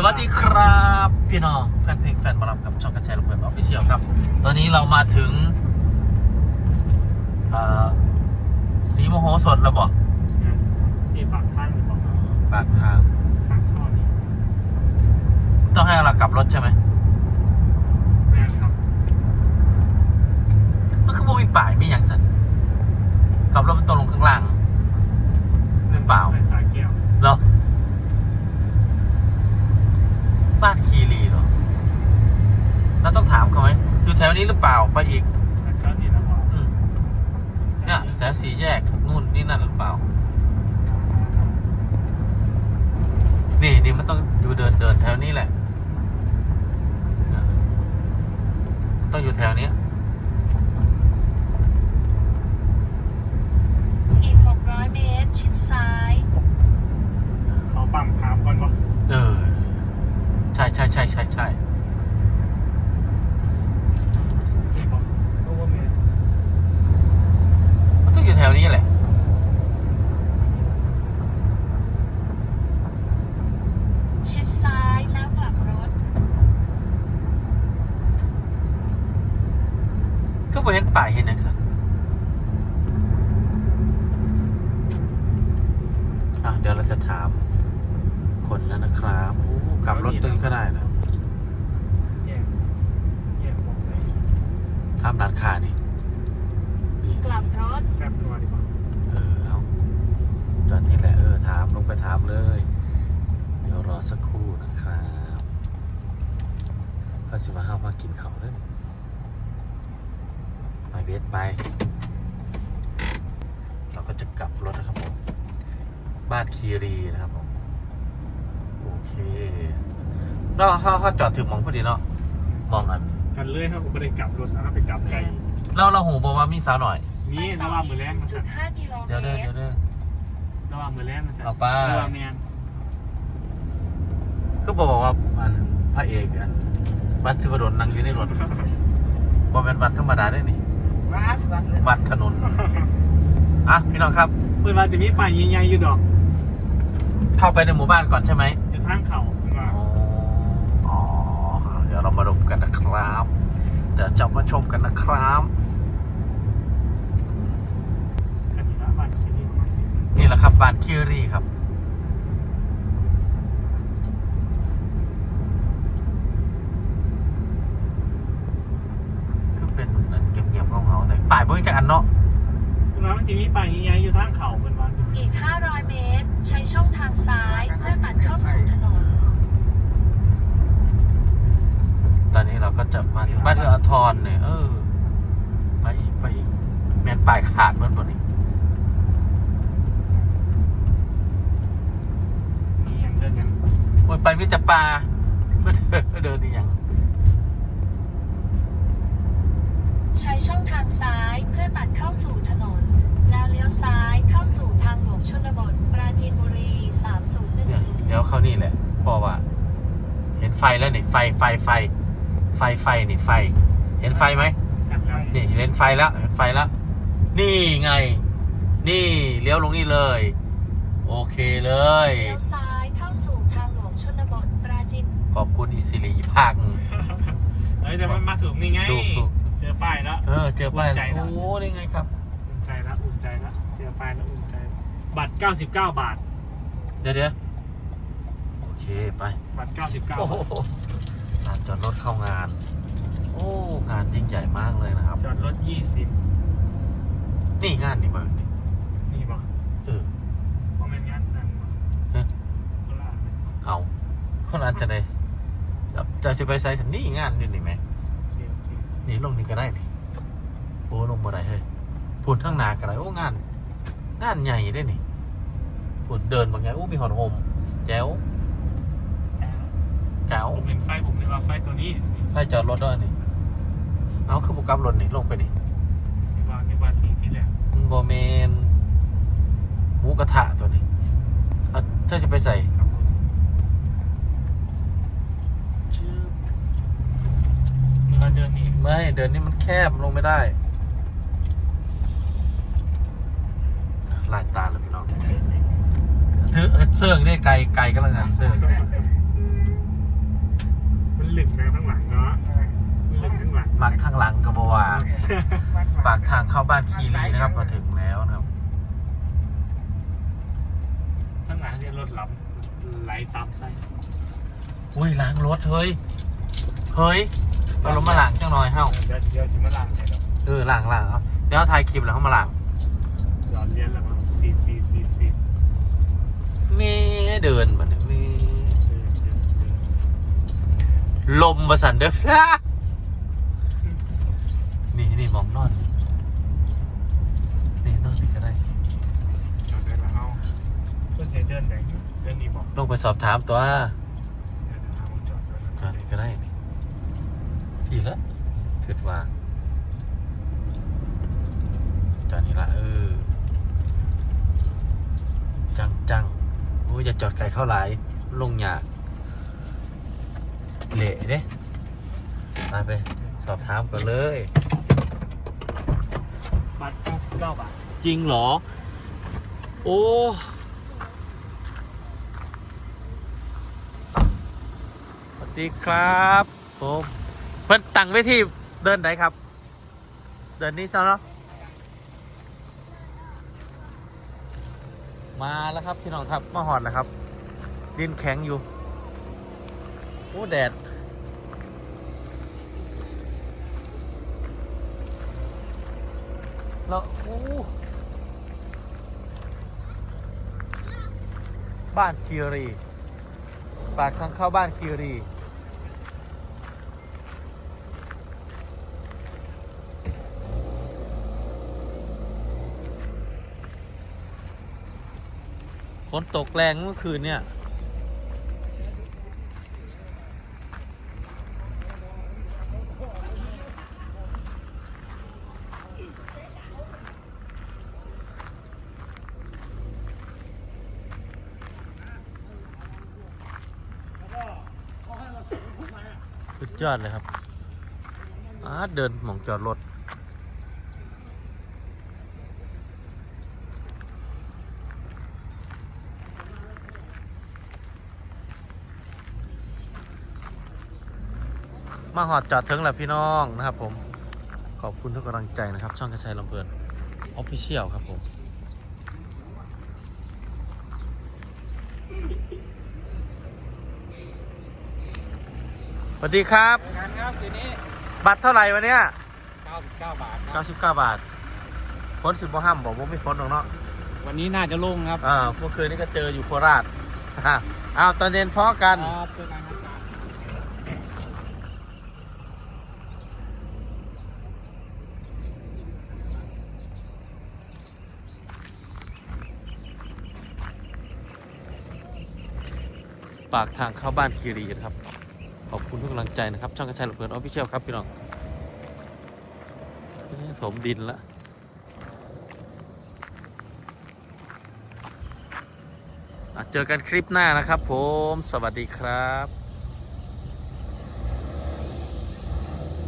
สวัสดีครับ พี่น้องแฟนเพลงแฟนบอลกับช่องกระชายลำเพลินออฟฟิเชียลครับ ตอนนี้เรามาถึงเอ่อสีโมโหสดแล้วบอกนี่ปากทางหรือเปล่าปากทางทางเข้านี่ต้องให้เรากลับรถใช่ไหมแม่นครับมันคือโมมีป่ายไม่ยังสันกลับรถมันตรงลงข้างล่างเป็นเปล่าไปสายแก้วเหรอ บ้านคีรีเหรอเราต้องถามเขาไหมอยู่แถวนี้หรือเปล่าไปอีกแล้วก็นี่นะว่าอืมเนี่ยแสนสีแยกนู่นนี่นั่นหรือเปล่า นี่นี่มันต้องอยู่เดินเดินแถวนี้แหละเนี่ยต้องอยู่แถวเนี้ยอีก600เมตร ชิดซ้าย เขาปั๊มถามก่อนว่าเออใช่ใช่ใช่ใช่ใช่มันต้องอยู่แถวนี้แหละชิดซ้ายแล้วกลับรถก็ไปเห็นป่ายเห็นอย่างสันอะเดี๋ยวเราจะถามคนแล้วนะครับ กลับรถตัวนี้ก็ได้นะแยกแยกบอกเลยทำร้านค้านี่นี่กลับรถแซ่บนัวดีกว่าเออเอาจอดนี่แหละเออถามลงไปถามเลย เดี๋ยวรอสักครู่นะครับพระสิว่าห้ามากินเขาวเด้อไปเบสไป เราก็จะกลับรถนะครับผม บ้านคีรีนะครับผมโอ เคเราเขาเขาจอดถึงหมองพอดีเนาะมองกันกันเลยครับผมไม่ได้กลับรถนะครับไปกลับไกลเราเราหูบอกว่ามีสาวหน่อย นี่ระหว่างมือแรงนะครั1.5กิโลเมเดี๋ยวเด้อตเดี๋ยวรเด้อ ระหว่างมือแรงนะครัเอาไป ระหว่างแมนก็บอกว่าอันพระเอกอันวัดสิบดลนั่งอยู่ในรถบ่เป็นวัดธรรมดาได้นี่วัดวัดวัดถนนอะพี่น้องครับ เมื่อวานจะมีป่ายใหญ่ๆอยู่ดอกเข้าไปในหมู่บ้านก่อนใช่ไหมอยู่ ทางเขาเพิ่นว่าอ๋อ เดี๋ยวเรามาดูกันนะครับ เดี๋ยวจะมาชมกันนะครับกันอยู่ละบ้านคิดนี่ประมาณสินี่แหละครับบ้านคิรีครับ คือเป็นนั่นเงียบๆเงาๆใส่ป่ายเบิ่งจากอันเนาะ คุณน้ามันจะมีป่ายใหญ่ๆอยู่ทางเขาเป็นว่าสิ อีก 500 เมตร ใช้ช่องทางซ้ายเพื่อตัดเข้าสู่ถนน ตอนนี้เราก็จะมาถึงบ้านเอื้ออาทรเนี่ยเออ ไปอีกไปอีก แมนปลายขาดเมื่อตัวนี้ มีอย่างเดินอย่าง โอ้ย ไปมิตรปลาไม่เดินไม่เดินอีกอย่างใช้ช่องทางซ้ายเพื่อตัดเข้าสู่ถนน แล้วเลี้ยวซ้ายเข้าสู่ทางหลวงชนบท ปราจีนบุรีเนี่ย3011เดี๋ยวเข้านี่แหละเพราะว่า เห็นไฟแล้วนี่ไฟไฟไฟ ไฟไฟนี่ไฟ เห็นไฟไหมแล้วนี่เห็นไฟแล้วเห็นไฟแล้ว นี่ไง นี่เลี้ยวลงนี่เลย โอเคเลยเลี้ยวซ้าย จีนขอบคุณอิสิริอีกภาคหนึ่งเอ้ยแต่มันมาถึงนี่ไง ถูกถูก เจอป้ายแล้ว เออเจอป้ายอุ่นใจแล้ว โอ้นี่ไงครับ อุ่นใจแล้วอุ่นใจแล้วเจอป้ายแล้วอุ่นใจบัตร 99 บาท เดี๋ยวเดี๋ยวโอเคไปบัตร 99บาโอ้โหทงานจอดรถเข้างาน โอ้งานยิ่งใหญ่มากเลยนะครับ จอดรถ 20 นี่งานนี่เบิร์นี่นี่บ่เออ เพราะมันงานนั่นบ่ ฮะ คนละอัน เอา คนอันจะได้จะจะสิไปใส่ฉันนี่งานนี่นี่ไหมโอเคโอเคนี่ลงนี่ก็ได้นี่โอ้ลงบ่ได้เฮ้ยพูดทั้งหนาก็ได้โอ้งาน งานใหญ่ได้นี่พูดเดินบางไงโอ้มีหอนโฮมแจ๋วแจ๋วผมเห็นไฟผมเลยว่าไฟตัวนี้ไฟจอดรถด้วยนี่เอาคือบุกลับรถนี่ลงไปนี่นี่ว่านี่ว่าที่ที่แรกมันบอเมนหมูกระทะตัวนี้เอาเธอจะไปใส่ มาเดินอีกไม่เดินนี่มันแคบลงไม่ได้ลายตาเลยพี่น้องถือเสื้อเนี่ยไกลไกลกันแล้วกัเสื้อมันหลึกนะข้างหลังเนาะมันหลึกข้างหลังมักทางหลังกับบวาปากทางเข้าบ้านคีรีนะครับมาถึงแล้วนะครับข้างหลังเนี่ยรถหลับไหลตามไส้อุ้ยล้างรถเฮ้ยเฮ้ย เอาลงมาล้างจังหน่อยเฮ้าเดี๋ยวเดี๋ยวจะมาล้างให้เราเออล้างล้างเอาเดี๋ยวเอาถ่ายคลิปแล้วเข้ามาล้างหยอดเลี้ยนแล้วมั้งซีดซีดซีดซีดเมเดินมาเนี่ยเมเดินเดินเดินลมมาสันเด้อ นี่นี่มองนอนนี่นอนนี่ก็ได้จอดได้แล้วเอาเพื่อเสียเดินไหนเดินนี่บอกลงไปสอบถามตัว เดินเอาจอดด้วย จอดนี่ก็ได้นี่ ทีละคิดว่าจอดนี่ละเออ จังจังโอ้ยจะจอดไกลเข้าหลายลงยากเละเด้ไปไป สอบถามกันเลย บัตร99บาทจริงเหรอ โอ้สวัสดีครับผม เพิ่นตั้งไว้ที่เดินไหนครับ เดินนี้ซะเนาะมาแล้วครับพี่น้องครับมาหอดแล้วครับ ดินแข็งอยู่โอ้แดดแล้วโอ้บ้านคีรีปากทางเข้าบ้านคีรี ฝนตกแรงเมื่อคืนเนี่ยสุดยอดเลยครับอาเดินหมองจอดรถ มาหอดจอดถึงแล้วพี่น้องนะครับผม ขอบคุณทุกกำลังใจนะครับ ช่องกระชัยลำเพลินออฟฟิเชียลครับผมสวัสดีครับ งานครับทีนี้บัตรเท่าไหร่วันเนี้ย99 บาทครับ 99 บาทฝนสิบบ่ห้ามบอกว่าไม่ฝนหรอกเนาะวันนี้น่าจะโล่งครับอ่าเมื่อคืนนี้ก็เจออยู่โคราชอะอ้าวตอนเย็นพอกัน ครับเจอกันากทางเข้าบ้านคีรีนะครับ ขอบคุณทุกกำลังใจนะครับ ช่องกระชายหลบเพลินออฟฟิเชียลครับพี่น้องเอ้ยถมดินละเจอกันคลิปหน้านะครับผม สวัสดีครับ